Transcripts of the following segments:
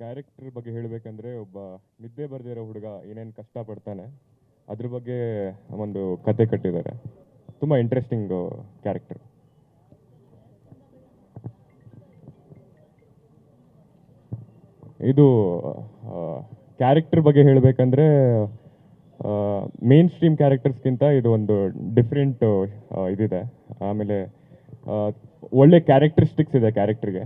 Character ಬಗ್ಗೆ ಹೇಳಬೇಕಂದ್ರೆ ಒಬ್ಬ ನಿದ್ದೆ ಬರದೇ ಹುಡುಗ ಏನೇನು ಕಷ್ಟಪಡ್ತಾನೆ, ಅದ್ರ ಬಗ್ಗೆ ಒಂದು ಕತೆ ಕಟ್ಟಿದ್ದಾರೆ. ತುಂಬ ಇಂಟ್ರೆಸ್ಟಿಂಗ್ ಕ್ಯಾರೆಕ್ಟರ್ ಇದು ಕ್ಯಾರೆಕ್ಟರ್ ಬಗ್ಗೆ ಹೇಳಬೇಕಂದ್ರೆ ಮೇನ್ ಸ್ಟ್ರೀಮ್ ಕ್ಯಾರೆಕ್ಟರ್ಸ್ಗಿಂತ ಇದು ಒಂದು ಡಿಫ್ರೆಂಟ್ ಇದಿದೆ. ಆಮೇಲೆ ಒಳ್ಳೆ ಕ್ಯಾರೆಕ್ಟರಿಸ್ಟಿಕ್ಸ್ ಇದೆ ಕ್ಯಾರೆಕ್ಟರ್ಗೆ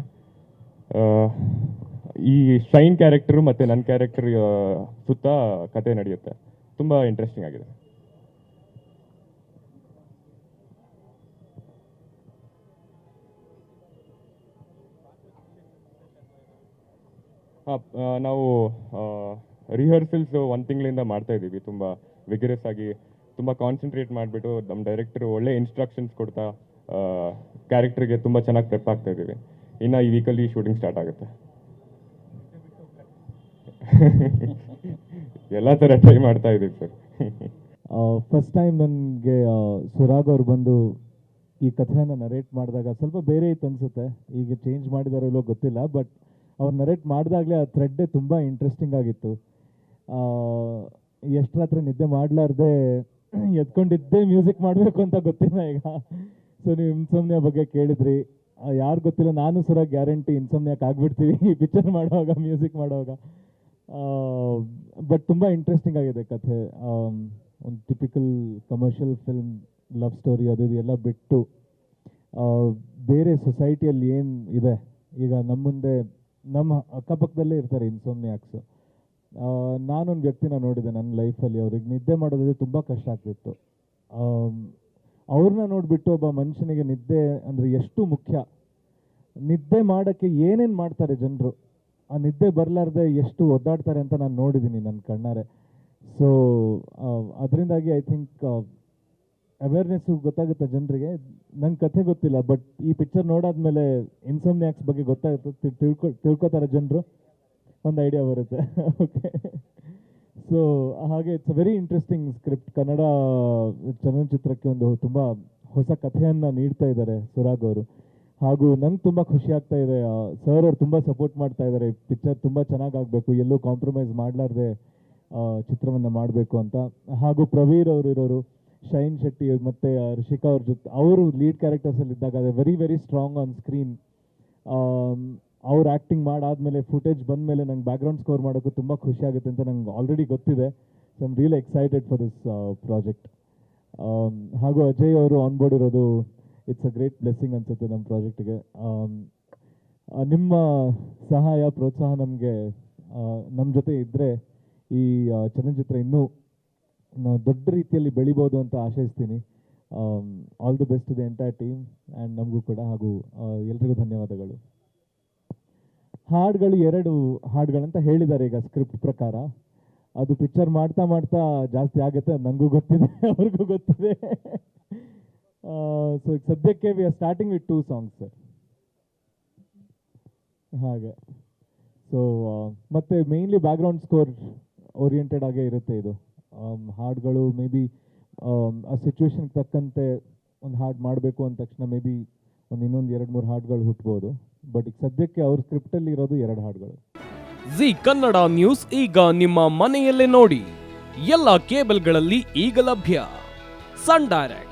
ಈ ಶೈನ್ ಕ್ಯಾರೆಕ್ಟರ್ ಮತ್ತೆ ನನ್ನ ಕ್ಯಾರೆಕ್ಟರ್ ಸುತ್ತ ಕತೆ ನಡೆಯುತ್ತೆ. ತುಂಬ ಇಂಟ್ರೆಸ್ಟಿಂಗ್ ಆಗಿದೆ. ನಾವು ರಿಹರ್ಸಲ್ಸ್ ಒಂದು ತಿಂಗಳಿಂದ ಮಾಡ್ತಾ ಇದ್ದೀವಿ. ತುಂಬ ವಿಗರಸ್ ಆಗಿ, ತುಂಬ ಕಾನ್ಸಂಟ್ರೇಟ್ ಮಾಡಿಬಿಟ್ಟು ನಮ್ಮ ಡೈರೆಕ್ಟರ್ ಒಳ್ಳೆ ಇನ್ಸ್ಟ್ರಕ್ಷನ್ಸ್ ಕೊಡ್ತಾ ಕ್ಯಾರೆಕ್ಟರ್ಗೆ ತುಂಬ ಚೆನ್ನಾಗಿ ಪ್ರೆಪ್ ಆಗ್ತಾ ಇದ್ದೀವಿ. ಇನ್ನು ಈ ವೀಕಲ್ಲಿ ಶೂಟಿಂಗ್ ಸ್ಟಾರ್ಟ್ ಆಗುತ್ತೆ. ಎಲ್ಲ ತರ ಟ್ರೈ ಮಾಡ್ತಾ ಇದ್ದೀವಿ ಸರ್ ಫಸ್ಟ್ ಟೈಮ್ ನನಗೆ ಸುರಾಗ್ ಅವ್ರು ಬಂದು ಈ ಕಥೆಯನ್ನು ನರೇಟ್ ಮಾಡಿದಾಗ ಸ್ವಲ್ಪ ಬೇರೆ ಇತ್ತು ಅನ್ಸುತ್ತೆ. ಈಗ ಚೇಂಜ್ ಮಾಡಿದಾರೋ ಇಲ್ಲೋ ಗೊತ್ತಿಲ್ಲ ಬಟ್ ಅವ್ರು ನರೇಟ್ ಮಾಡಿದಾಗಲೇ ಆ ಥ್ರೆಡ್ಡೇ ತುಂಬ ಇಂಟ್ರೆಸ್ಟಿಂಗ್ ಆಗಿತ್ತು. ಎಷ್ಟು ರಾತ್ರಿ ನಿದ್ದೆ ಮಾಡಲಾರ್ದೆ ಎತ್ಕೊಂಡಿದ್ದೆ ಮ್ಯೂಸಿಕ್ ಮಾಡಬೇಕು ಅಂತ ಗೊತ್ತಿಲ್ಲ ಈಗ. ಸೊ ನೀವು ಇನ್ಸೋಮ್ನಿಯಾ ಬಗ್ಗೆ ಕೇಳಿದ್ರಿ. ಯಾರು ಗೊತ್ತಿಲ್ಲ, ನಾನು ಸುರಾಗ್ ಗ್ಯಾರಂಟಿ ಇನ್ಸೋಮ್ನಿಯಾಕ್ ಆಗ್ಬಿಡ್ತೀವಿ. ಪಿಕ್ಚರ್ ಮಾಡುವಾಗ ಮ್ಯೂಸಿಕ್ ಮಾಡುವಾಗ. ಬಟ್ ತುಂಬ ಇಂಟ್ರೆಸ್ಟಿಂಗ್ ಆಗಿದೆ ಕಥೆ. ಒಂದು typical commercial film love story ಅದು ಇದು ಎಲ್ಲ ಬಿಟ್ಟು ಬೇರೆ ಸೊಸೈಟಿಯಲ್ಲಿ ಏನು ಇದೆ? ಈಗ ನಮ್ಮ ಮುಂದೆ ನಮ್ಮ ಅಕ್ಕಪಕ್ಕದಲ್ಲೇ ಇರ್ತಾರೆ ಇನ್ಸೋಮ್ನಿಯಾಕ್ಸ್ ನಾನೊಂದು ವ್ಯಕ್ತಿನ ನೋಡಿದೆ ನನ್ನ ಲೈಫಲ್ಲಿ ಅವ್ರಿಗೆ ನಿದ್ದೆ ಮಾಡೋದಕ್ಕೆ ತುಂಬ ಕಷ್ಟ ಆಗ್ತಿತ್ತು. ಅವ್ರನ್ನ ನೋಡಿಬಿಟ್ಟು ಒಬ್ಬ ಮನುಷ್ಯನಿಗೆ ನಿದ್ದೆ ಅಂದರೆ ಎಷ್ಟು ಮುಖ್ಯ? ನಿದ್ದೆ ಮಾಡೋಕ್ಕೆ ಏನೇನು ಮಾಡ್ತಾರೆ ಜನರು? ಆ ನಿದ್ದೆ ಬರಲಾರ್ದೆ ಎಷ್ಟು ಒದ್ದಾಡ್ತಾರೆ ಅಂತ ನಾನು ನೋಡಿದ್ದೀನಿ ನನ್ನ ಕಣ್ಣಾರೆ. ಸೊ ಅದರಿಂದಾಗಿ ಐ ಥಿಂಕ್ ಅವೇರ್ನೆಸ್ಸು ಗೊತ್ತಾಗುತ್ತೆ ಜನರಿಗೆ. ನಂಗೆ ಕಥೆ ಗೊತ್ತಿಲ್ಲ ಬಟ್ ಈ ಪಿಕ್ಚರ್ ನೋಡಾದ್ಮೇಲೆ ಇನ್ಸಮ್ನಿಯಾಕ್ಸ್ ಬಗ್ಗೆ ಗೊತ್ತಾಗುತ್ತೆ ತಿಳ್ಕೊ, ತಿಳ್ಕೊತಾರೆ ಜನರು. ಒಂದು ಐಡಿಯಾ ಬರುತ್ತೆ. ಓಕೆ ಸೊ ಹಾಗೆ it's a very interesting script Kannada ಚಲನಚಿತ್ರಕ್ಕೆ ಒಂದು ತುಂಬ ಹೊಸ ಕಥೆಯನ್ನು ನೀಡ್ತಾ ಇದ್ದಾರೆ ಸುರಾಗ್ ಅವರು. ಹಾಗೂ ನಂಗೆ ತುಂಬ ಖುಷಿ ಆಗ್ತಾ ಇದೆ. ಸರ್ ಅವ್ರು ತುಂಬ ಸಪೋರ್ಟ್ ಮಾಡ್ತಾ ಇದ್ದಾರೆ ಪಿಕ್ಚರ್ ತುಂಬ ಚೆನ್ನಾಗಿ ಆಗಬೇಕು. ಎಲ್ಲೂ ಕಾಂಪ್ರಮೈಸ್ ಮಾಡಲಾರ್ದೆ ಚಿತ್ರವನ್ನು ಮಾಡಬೇಕು ಅಂತ. ಹಾಗೂ ಪ್ರವೀರ್ ಅವರು ಇರೋರು, ಶೈನ್ ಶೆಟ್ಟಿ ಮತ್ತು ರಿಷಿಕಾ ಅವ್ರ ಜೊತೆ, ಅವರು ಲೀಡ್ ಕ್ಯಾರೆಕ್ಟರ್ಸಲ್ಲಿ ಇದ್ದಾಗ ಅದೇ very very strong on screen ಅವ್ರು ಆ್ಯಕ್ಟಿಂಗ್ ಮಾಡಾದಮೇಲೆ ಫುಟೇಜ್ ಬಂದಮೇಲೆ ನಂಗೆ ಬ್ಯಾಕ್ಗ್ರೌಂಡ್ ಸ್ಕೋರ್ ಮಾಡೋಕ್ಕೂ ತುಂಬ ಖುಷಿ ಆಗುತ್ತೆ ಅಂತ ನಂಗೆ ಆಲ್ರೆಡಿ ಗೊತ್ತಿದೆ. So I'm really excited for this project ಹಾಗೂ ಅಜಯ್ ಅವರು ಆನ್ ಬೋರ್ಡ್ ಇರೋದು ಇಟ್ಸ್ ಅ ಗ್ರೇಟ್ ಬ್ಲೆಸ್ಸಿಂಗ್ ಅನ್ಸುತ್ತೆ ನಮ್ಮ ಪ್ರಾಜೆಕ್ಟ್ಗೆ. ನಿಮ್ಮ ಸಹಾಯ, ಪ್ರೋತ್ಸಾಹ ನಮಗೆ ನಮ್ಮ ಜೊತೆ ಇದ್ದರೆ ಈ ಚಲನಚಿತ್ರ ಇನ್ನೂ ನಾವು ದೊಡ್ಡ ರೀತಿಯಲ್ಲಿ ಬೆಳಿಬೋದು ಅಂತ ಆಶಯಿಸ್ತೀನಿ all the best the entire team and ನಮಗೂ ಕೂಡ ಹಾಗೂ ಎಲ್ರಿಗೂ ಧನ್ಯವಾದಗಳು. ಹಾಡುಗಳು ಎರಡು ಹಾಡುಗಳಂತ ಹೇಳಿದ್ದಾರೆ ಈಗ ಸ್ಕ್ರಿಪ್ಟ್ ಪ್ರಕಾರ. ಅದು ಪಿಕ್ಚರ್ ಮಾಡ್ತಾ ಮಾಡ್ತಾ ಜಾಸ್ತಿ ಆಗುತ್ತೆ ನನಗೂ ಗೊತ್ತಿದೆ, ಅವ್ರಿಗೂ ಗೊತ್ತಿದೆ. ಸೊ ಸದ್ಯಕ್ಕೆ we are starting with two songs sir ಹಾಗೆ. ಸೊ ಮತ್ತೆ ಮೇನ್ಲಿ ಬ್ಯಾಕ್ಗ್ರೌಂಡ್ ಸ್ಕೋರ್ ಓರಿಯೆಂಟೆಡ್ ಆಗೇ ಇರುತ್ತೆ ಇದು. ಹಾಡುಗಳು ಮೇ ಬಿ ಆ ಸಿಚುವೇಶನ್ಗೆ ತಕ್ಕಂತೆ ಒಂದು ಹಾಡು ಮಾಡಬೇಕು ಅಂದ ತಕ್ಷಣ ಮೇ ಬಿ ಒಂದು ಇನ್ನೊಂದು ಎರಡು ಮೂರು ಹಾಡುಗಳು ಹುಟ್ಬೋದು. ಬಟ್ ಈಗ ಸದ್ಯಕ್ಕೆ ಅವ್ರ ಸ್ಕ್ರಿಪ್ಟಲ್ಲಿ ಇರೋದು ಎರಡು ಹಾಡುಗಳು. ಜಿ ಕನ್ನಡ ನ್ಯೂಸ್ ಈಗ ನಿಮ್ಮ ಮನೆಯಲ್ಲೇ ನೋಡಿ. ಎಲ್ಲ ಕೇಬಲ್ಗಳಲ್ಲಿ ಈಗ ಲಭ್ಯ. ಸನ್ ಡೈರೆಕ್ಟ್